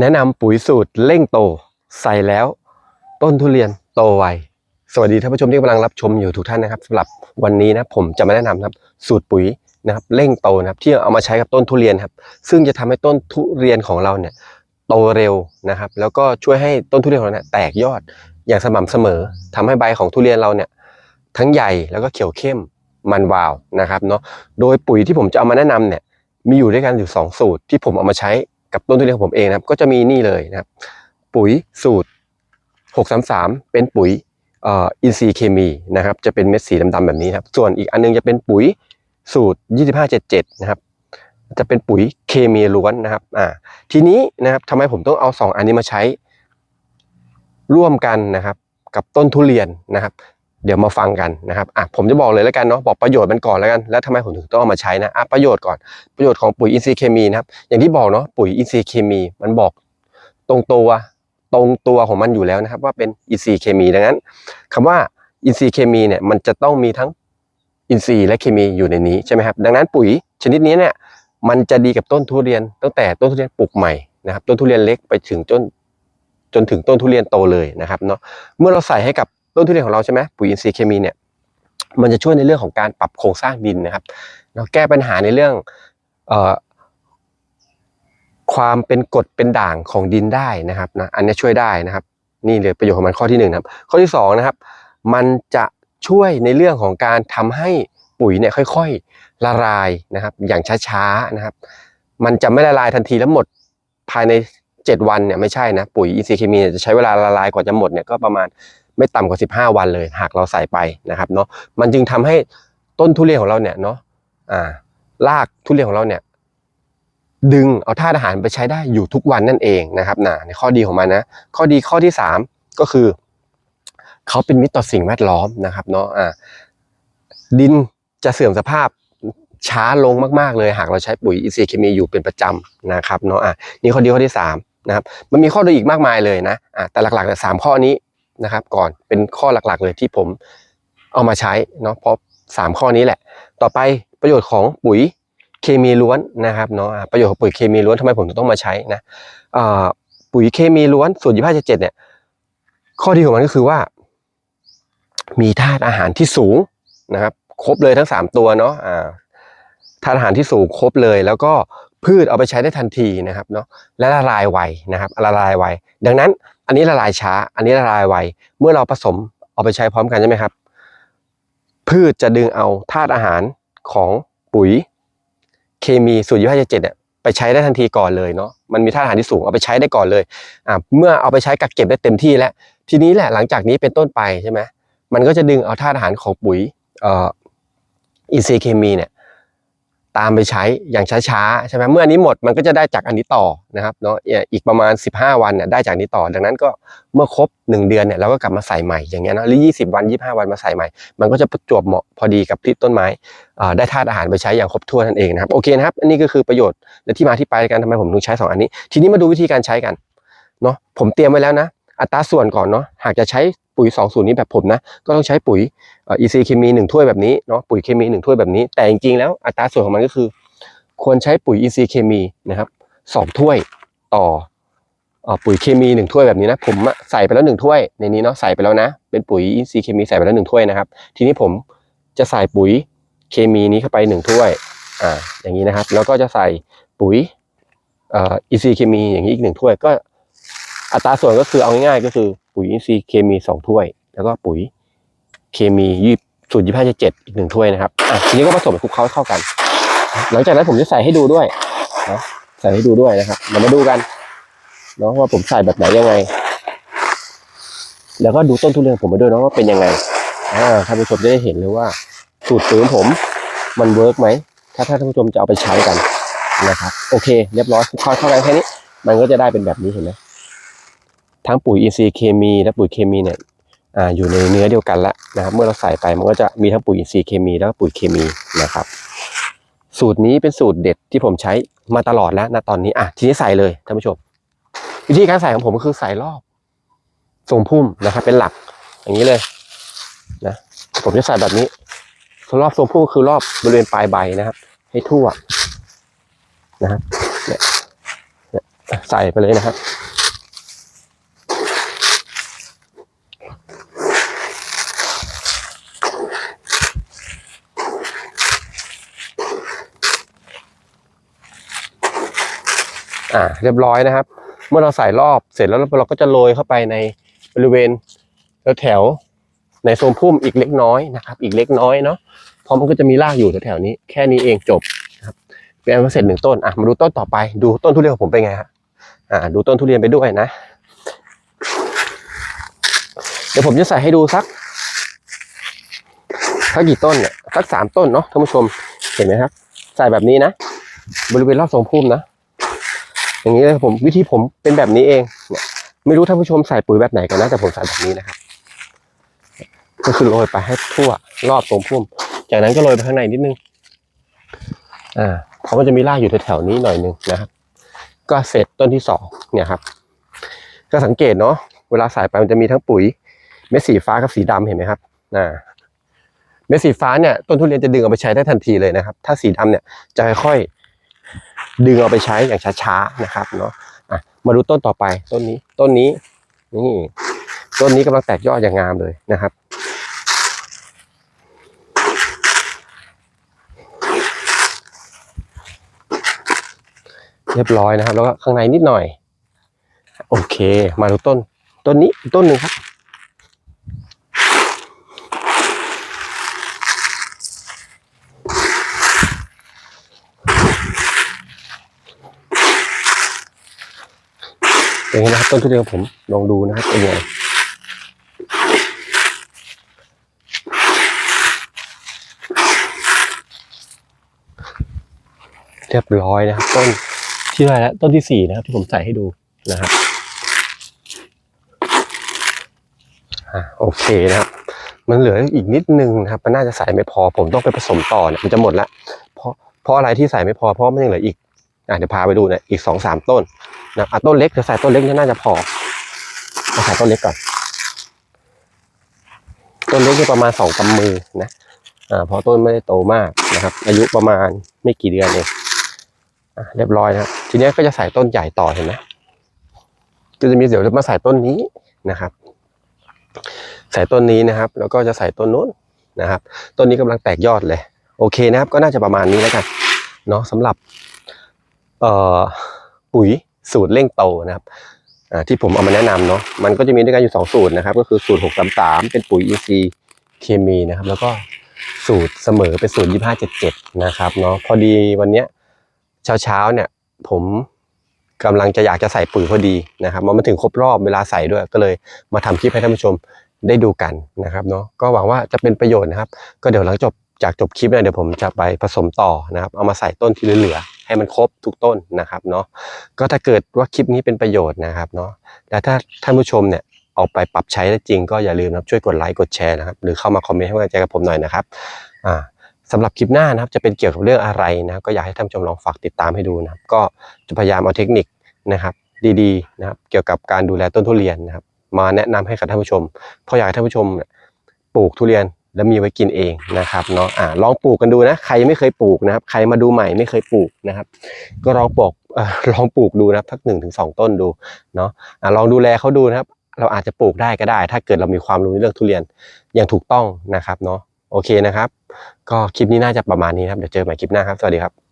แนะนำปุ๋ยสูตรเร่งโต ใส่แล้ว ต้นทุเรียนโตไวสวัสดีท่านผู้ชมที่กำลังรับชมอยู่ทุกท่านนะครับสำหรับวันนี้นะผมจะมาแนะนำนะครับสูตรปุ๋ยนะครับเร่งโตนะครับที่เอามาใช้กับต้นทุเรียนครับ ซึ่งจะทำให้ต้นทุเรียนของเราเนี่ยโตเร็วนะครับ แล้วก็ช่วยให้ต้นทุเรียนของเราเนี่ยแตกยอดอย่างสม่ำเสมอทำให้ใบของทุเรียนเราเนี่ยทั้งใหญ่แล้วก็เขียวเข้มมันวาวนะครับเนาะโดยปุ๋ยที่ผมจะเอามาแนะนำเนี่ยมีอยู่ด้วยกันอยู่สองสูตรที่ผมเอามาใช้ กับต้นทุเรียนของผมเองนะครับ ก็จะมีนี่เลยนะครับ ปุ๋ยสูตร 633 เป็นปุ๋ยอินทรีย์เคมีนะครับ จะเป็นเม็ดสีดำๆแบบนี้ครับ ส่วนอีกอันนึงจะเป็นปุ๋ยสูตร 2577 นะครับ จะเป็นปุ๋ยเคมีล้วนนะครับ อ่า ทีนี้นะครับทำไมผมต้องเอาสองอันนี้มาใช้ร่วมกันนะครับ กับต้นทุเรียนนะครับ เดี๋ยวมาฟังกันนะครับอะผมจะบอกเลยแล้วกันเนาะบอกประโยชน์มันก่อนแล้วกัน แล้วทำไมผมถึงต้องเอามาใช้นะอะประโยชน์ก่อนประโยชน์ของปุ๋ยอินทรีย์เคมีนะครับ อย่างที่บอกเนาะปุ๋ยอินทรีย์เคมี มันบอกตรงตัวตรงตัวของมันอยู่แล้วนะครับ ว่าเป็นอินทรีย์เคมีดังนั้นคำว่าอินทรีย์เคมีเนี่ยมันจะต้องมีทั้งอินทรีย์และเคมีอยู่ในนี้ใช่ไหมครับ ดังนั้นปุ๋ยชนิดนี้เนี่ยมันจะดีกับต้นทุเรียน ตั้งแต่ต้นทุเรียนปลูกใหม่นะครับต้นทุเรียนเล็กไปถึงจนจนถึงต้นทุเรียนโตเลยนะครับเนาะเมื่อเราใส่ให้กับ ต้นทุเรียนของเราใช่ไหมปุ๋ยอินทรีย์เคมีเนี่ยมันจะช่วยในเรื่องของการปรับโครงสร้างดินนะครับเราแก้ปัญหาในเรื่องออความเป็นกรดเป็นด่างของดินได้นะครับนะอันนี้ช่วยได้นะครับ นี่เลยประโยชน์ของมันข้อที่หนึ่งนะครับ ข้อที่สองนะครับ มันจะช่วยในเรื่องของการทำให้ปุ๋ยเนี่ยค่อยๆละลายนะครับ อย่างช้าๆนะครับ มันจะไม่ละลายทันทีแล้วหมดภายใน 7 วันเนี่ยไม่ใช่นะปุ๋ยอินทรีย์เคมีจะใช้เวลาละลายกว่าจะหมดเนี่ยก็ประมาณ ไม่ต่ำกว่า 15 วันเลย หากเราใส่ไปนะครับเนาะมันจึงทำให้ต้นทุเรียนของเราเนี่ยเนาะอ่ารากทุเรียนของเราเนี่ยดึงเอาธาตุอาหารไปใช้ได้อยู่ทุกวันนั่นเองนะครับนะในข้อดีของมันนะข้อดีข้อที่สามก็คือ เขาเป็นมิตรต่อสิ่งแวดล้อมนะครับเนาะอ่าดินจะเสื่อมสภาพช้าลงมากๆ เลยหากเราใช้ปุ๋ยอินทรีย์เคมีอยู่เป็นประจำนะครับเนาะอะนี่ข้อดีข้อที่สามนะครับมันมีข้อดีอีกมากมายเลยนะอะแต่หลักๆเนี่สามข้อนี้ นะครับ ก่อนเป็นข้อหลักๆ เลยที่ผมเอามาใช้เนาะเพราะสามข้อนี้แหละ ต่อไปประโยชน์ของปุ๋ยเคมีล้วนนะครับเนาะประโยชน์ของปุ๋ยเคมีล้วนทำไมผมถึงต้องมาใช้นะปุ๋ยเคมีล้วนส่วนยี่ห้าเจ็ดเนี่ยข้อดีของมันก็คือว่า มีธาตุอาหารที่สูงนะครับ ครบเลยทั้งสามตัวเนาะธาตุอาหารที่สูงครบเลย แล้วก็ พืชเอาไปใช้ได้ทันทีนะครับเนาะและละลายไวนะครับละลายไวดังนั้นอันนี้ละลายช้า อันนี้ละลายไวเมื่อเราผสมเอาไปใช้พร้อมกันใช่ไหมครับ พืชจะดึงเอาธาตุอาหารของปุ๋ย เคมีสูตรยี่ห้าเจ็ดเนี่ยไปใช้ได้ทันทีก่อนเลยเนาะมันมีธาตุอาหารที่สูงเอาไปใช้ได้ก่อนเลยอ่าเมื่อเอาไปใช้กักเก็บได้เต็มที่แล้ว ทีนี้แหละหลังจากนี้เป็นต้นไปใช่ไหมมันก็จะดึงเอาธาตุอาหารของปุ๋ยเอ่ออินทรีย์เคมีเนี่ย ตามไปใช้อย่างช้าๆใช่ไหมเมื่ออันนี้หมดมันก็จะได้จากอันนี้ต่อนะครับเนาะอีกประมาณ 15 วันเนี่ยได้จากนี้ต่อ ดังนั้นก็เมื่อครบ 1 เดือนเนี่ยเราก็กลับมาใส่ใหม่อย่างเงี้ยนะหรือ 20 วัน 25 วันมาใส่ใหม่ มันก็จะประจวบเหมาะพอดีกับที่ต้นไม้อ่าได้ธาตุอาหารไปใช้อย่างครบถ้วนนั่นเองนะครับโอเคนะครับอันนี้ก็คือประโยชน์และที่มาที่ไปในการทำไมผมถึงใช้สองอันนี้ ทีนี้มาดูวิธีการใช้กันเนาะผมเตรียมไว้แล้วนะอัตราส่วนก่อนเนาะหากจะใช้ ปุ๋ย2สูตรนี้แบบผมนะ ก็ต้องใช้ปุ๋ยเอ่อีซีเคมีหนึ่งถ้วยแบบนี้เนาะปุ๋ยเคมีหนึ่งถ้วยแบบนี้ แต่จริงๆแล้วอัตราส่วนของมันก็คือ ควรใช้ปุ๋ยอีซีเคมีนะครับสองถ้วยต่ออปุ๋ยเคมีหนึ่งถ้วยแบบนี้นะผมใส่ไปแล้วหนึ่งถ้วยในนี้เนาะใส่ไปแล้วนะ เป็นปุ๋ยอีซีเคมีใส่ไปแล้วหนึ่งถ้วยนะครับ ทีนี้ผมจะใส่ปุ๋ยเคมีนี้เข้าไปหนึ่งถ้วยอ่าอย่างนี้นะครับ แล้วก็จะใส่ปุ๋ยเอ่ออีซีเคมีอย่างนี้อีกหนึ่งถ้วยก็ อัตราส่วนก็คือเอาง่ายๆก็คือปุ๋ยอินทรีย์เคมีสองถ้วย แล้วก็ปุ๋ยเคมียี่สูตรยี่ห้าเจ็ดอีกหนึ่งถ้วยนะครับอะทีนี้ก็ผสมคลุกเคล้าเข้ากัน หลังจากนั้นผมจะใส่ให้ดูด้วยนะใส่ให้ดูด้วยนะครับเรามาดูกันเนาะว่าผมใส่แบบไหนยังไง แล้วก็ดูต้นทุเรียนผมไปด้วยเนาะว่าเป็นยังไงอ่าท่านผู้ชมจะได้เห็นเลยว่า สูตรปุ๋ยของผมมันเวิร์กไหมถ้าท่านผู้ชมจะเอาไปใช้กันนะครับโอเค เรียบร้อยคลุกเคล้าเข้ากันแค่นี้ มันก็จะได้เป็นแบบนี้เห็นไหม ทั้งปุ๋ยอินทรีย์เคมี และปุ๋ยเคมีเนี่ยอ่าอยู่ในเนื้อเดียวกันแล้วนะครับ เมื่อเราใส่ไปมันก็จะมีทั้งปุ๋ยอินทรีย์เคมี แล้วก็ปุ๋ยเคมีนะครับ สูตรนี้เป็นสูตรเด็ดที่ผมใช้มาตลอดแล้วนะตอนนี้อะทีนี้ใส่เลยท่านผู้ชม วิธีการใส่ของผมก็คือใส่รอบทรงพุ่มนะครับ เป็นหลักอย่างนี้เลยนะผมจะใส่แบบนี้รอบทรงพุ่มก็คือรอบบริเวณปลายใบนะครับ ให้ทั่วนะครับเนี่ยเนี่ยใส่ไปเลยนะครับ อ่าเรียบร้อยนะครับ เมื่อเราใส่รอบเสร็จแล้วเราก็จะโรยเข้าไปในบริเวณแถวๆในโซนพุ่มอีกเล็กน้อยนะครับ อีกเล็กน้อยเนาะเพราะมันก็จะมีรากอยู่แถวๆนี้ แค่นี้เองจบนะครับเป็นมาเสร็จหนึ่งต้นอะมาดูต้นต่อไป ดูต้นทุเรียนของผมเป็นไงฮะอ่า ดูต้นทุเรียนไปด้วยนะ เดี๋ยวผมจะใส่ให้ดูสักสักกี่ต้นเนี่ยสักสามต้นเนาะท่านผู้ชมเห็นไหมครับ ใส่แบบนี้นะ บริเวณรอบทรงพุ่มนะ อย่างนี้เลยผมวิธีผมเป็นแบบนี้เองเนี่ยไม่รู้ท่านผู้ชมใส่ปุ๋ยแบบไหนกันนะแต่ผมใส่แบบนี้นะครับ ก็คือโรยไปให้ทั่วรอบทรงพุ่ม จากนั้นก็โรยไปข้างในนิดนึงอ่าเพราะมันจะมีรากอยู่แถวๆนี้หน่อยนึงนะครับ ก็เสร็จต้นที่สองเนี่ยครับ ก็สังเกตเนาะเวลาใส่ไปมันจะมีทั้งปุ๋ย เม็ดสีฟ้ากับสีดำเห็นไหมครับอ่าเม็ดสีฟ้าเนี่ยต้นทุเรียนจะดึงเอาไปใช้ได้ทันทีเลยนะครับ ถ้าสีดำเนี่ยจะค่อยๆ ดึงเอาไปใช้อย่างช้าๆนะครับเนาะมาดูต้นต่อไปต้นนี้ต้นนี้นี่ต้นนี้กำลังแตกยอดอย่างงามเลยนะครับ เรียบร้อยนะครับ แล้วก็ข้างในนิดหน่อย โอเค มาดูต้น ต้นนี้ต้นหนึ่งครับ เป็นไงนะครับต้นทุเรียนผมลองดูนะครับเป็นไงเรียบร้อยนะครับ ต้นที่อะไรแล้วต้นที่สี่นะครับ ที่ผมใส่ให้ดูนะครับอ่าโอเคนะครับ มันเหลืออีกนิดนึงนะครับ มันน่าจะใส่ไม่พอ ผมต้องไปผสมต่อเนี่ยมันจะหมดละเพราะเพราะอะไรที่ใส่ไม่พอเพราะมันยังเหลืออีกอะเดี๋ยวพาไปดูนี่ยอีกสองสามต้น นะอะต้นเล็กจะใส่ต้นเล็กนี่น่าจะพอมาใส่ต้นเล็กก่อน ต้นเล็กนี่ประมาณสองกำมือนะอ่าพราะต้นไม่ได้โตมากนะครับ อายุประมาณไม่กี่เดือนเองอะเรียบร้อยนะครับทีเนี้ยก็จะใส่ต้นใหญ่ต่อเห็นไหมก็จะมีเดี๋ยวจะมาใส่ต้นนี้นะครับ ใส่ต้นนี้นะครับ แล้วก็จะใส่ต้นนู้นนะครับ ต้นนี้กำลังแตกยอดเลย โอเคนะครับ ก็น่าจะประมาณนี้แล้วกันเนาะสำหรับเอ่อปุ๋ย สูตรเร่งโตนะครับที่ผมเอามาแนะนำเนาะมันก็จะมีด้วยกันอยู่สองสูตรนะครับ ก็คือสูตรหกสามสามเป็นปุ๋ยอินทรีย์เคมีนะครับ แล้วก็สูตรเสมอเป็นสูตรยี่ห้าเจ็ดเจ็ดนะครับเนาะพอดีวันเนี้ยเช้าเช้าๆเนี่ยผมกำลังจะอยากจะใส่ปุ๋ยพอดีนะครับมันมาถึงครบรอบเวลาใส่ด้วยก็เลยมาทำคลิปให้ท่านผู้ชมได้ดูกันนะครับเนาะก็หวังว่าจะเป็นประโยชน์นะครับ ก็เดี๋ยวหลังจบจากจบคลิปเนี่ยเดี๋ยวผมจะไปผสมต่อนะครับ เอามาใส่ต้นที่เหลือ ให้มันครบทุกต้นนะครับเนาะก็ถ้าเกิดว่าคลิปนี้เป็นประโยชน์นะครับเนาะแล้วถ้าท่านผู้ชมเนี่ยเอาไปปรับใช้ได้จริงก็อย่าลืมนะครับช่วยกดไลค์กดแชร์นะครับหรือเข้ามาคอมเมนต์ให้กำลังใจกับผมหน่อยนะครับอ่าสำหรับคลิปหน้านะครับจะเป็นเกี่ยวกับเรื่องอะไรนะครับก็อยากให้ท่านผู้ชมลองฝากติดตามให้ดูนะครับ ก็จะพยายามเอาเทคนิคนะครับ ดีๆนะครับ เกี่ยวกับการดูแลต้นทุเรียนนะครับ มาแนะนำให้กับท่านผู้ชมเพราะอยากให้ท่านผู้ชมเนี่ยปลูกทุเรียน แล้วมีไว้กินเองนะครับเนาะอ่าลองปลูกกันดูนะ ใครไม่เคยปลูกนะครับ ใครมาดูใหม่ไม่เคยปลูกนะครับ ก็ลองปลูกเออลองปลูกดูนะครับทักหนึ่งถึงสองต้นดูเนาะอ่าลองดูแลเขาดูนะครับ เราอาจจะปลูกได้ก็ได้ ถ้าเกิดเรามีความรู้ในเรื่องทุเรียนอย่างถูกต้องนะครับเนาะโอเคนะครับ ก็คลิปนี้น่าจะประมาณนี้ครับเดี๋ยวเจอใหม่คลิปหน้าครับสวัสดีครับ